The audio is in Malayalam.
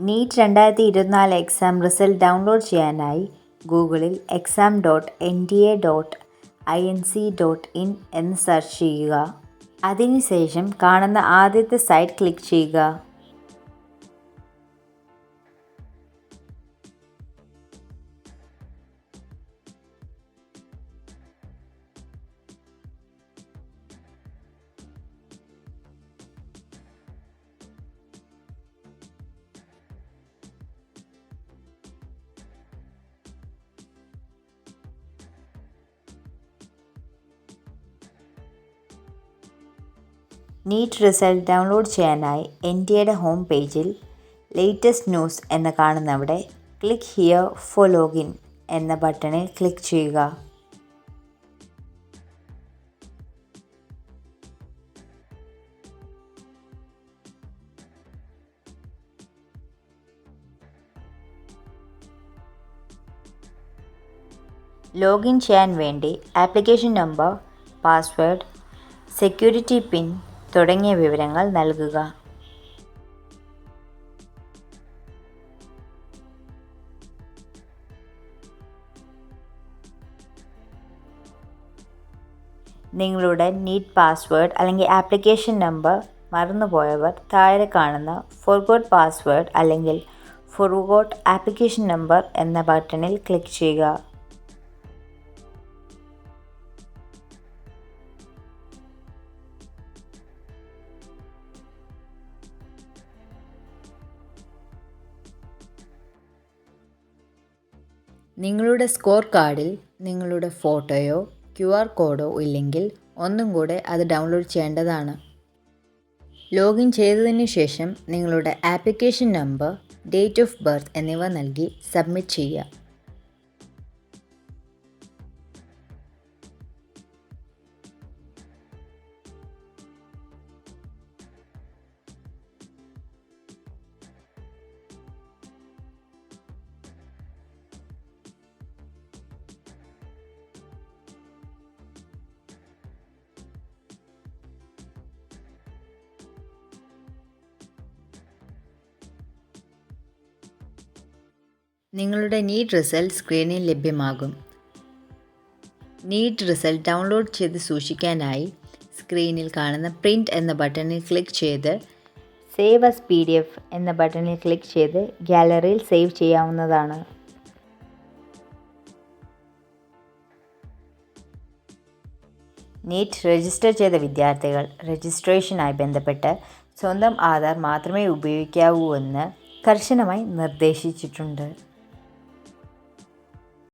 നീറ്റ് രണ്ടായിരത്തി ഇരുപത്തിനാല് എക്സാം റിസൾട്ട് ഡൗൺലോഡ് ചെയ്യാനായി ഗൂഗിളിൽ exam dot N T A dot I N C dot in എന്ന് സെർച്ച് ചെയ്യുക. അതിനുശേഷം കാണുന്ന ആദ്യത്തെ സൈറ്റ് ക്ലിക്ക് ചെയ്യുക. നീറ്റ് റിസൾട്ട് ഡൗൺലോഡ് ചെയ്യാനായി എൻ ടി എയുടെ ഹോം പേജിൽ ലേറ്റസ്റ്റ് ന്യൂസ് എന്ന് കാണുന്നവിടെ ക്ലിക്ക് ഹിയർ ഫോർ ലോഗിൻ എന്ന ബട്ടണിൽ ക്ലിക്ക് ചെയ്യുക. ലോഗിൻ ചെയ്യാൻ വേണ്ടി application number password security pin തുടങ്ങിയ വിവരങ്ങൾ നൽകുക. നിങ്ങളുടെ നീറ്റ് പാസ്വേഡ് അല്ലെങ്കിൽ ആപ്ലിക്കേഷൻ നമ്പർ മറന്നുപോയവർ താഴെ കാണുന്ന ഫോർഗോട്ട് പാസ്വേഡ് അല്ലെങ്കിൽ ഫോർഗോട്ട് ആപ്ലിക്കേഷൻ നമ്പർ എന്ന ബട്ടണിൽ ക്ലിക്ക് ചെയ്യുക. നിങ്ങളുടെ സ്കോർ കാർഡിൽ നിങ്ങളുടെ ഫോട്ടോയോ ക്യു ആർ കോഡോ ഇല്ലെങ്കിൽ ഒന്നും കൂടെ അത് ഡൗൺലോഡ് ചെയ്യേണ്ടതാണ്. ലോഗിൻ ചെയ്തതിന് ശേഷം നിങ്ങളുടെ application number date of birth എന്നിവ നൽകി സബ്മിറ്റ് ചെയ്യുക. നിങ്ങളുടെ നീറ്റ് റിസൾട്ട് സ്ക്രീനിൽ ലഭ്യമാകും. നീറ്റ് റിസൾട്ട് ഡൗൺലോഡ് ചെയ്ത് സൂക്ഷിക്കാനായി സ്ക്രീനിൽ കാണുന്ന പ്രിന്റ് എന്ന ബട്ടണിൽ ക്ലിക്ക് ചെയ്ത് save as P D F എന്ന ബട്ടണിൽ ക്ലിക്ക് ചെയ്ത് ഗാലറിയിൽ സേവ് ചെയ്യാവുന്നതാണ്. നീറ്റ് രജിസ്റ്റർ ചെയ്ത വിദ്യാർത്ഥികൾ രജിസ്ട്രേഷനായി ബന്ധപ്പെട്ട് സ്വന്തം ആധാർ മാത്രമേ ഉപയോഗിക്കാവൂ എന്ന് കർശനമായി നിർദ്ദേശിച്ചിട്ടുണ്ട്.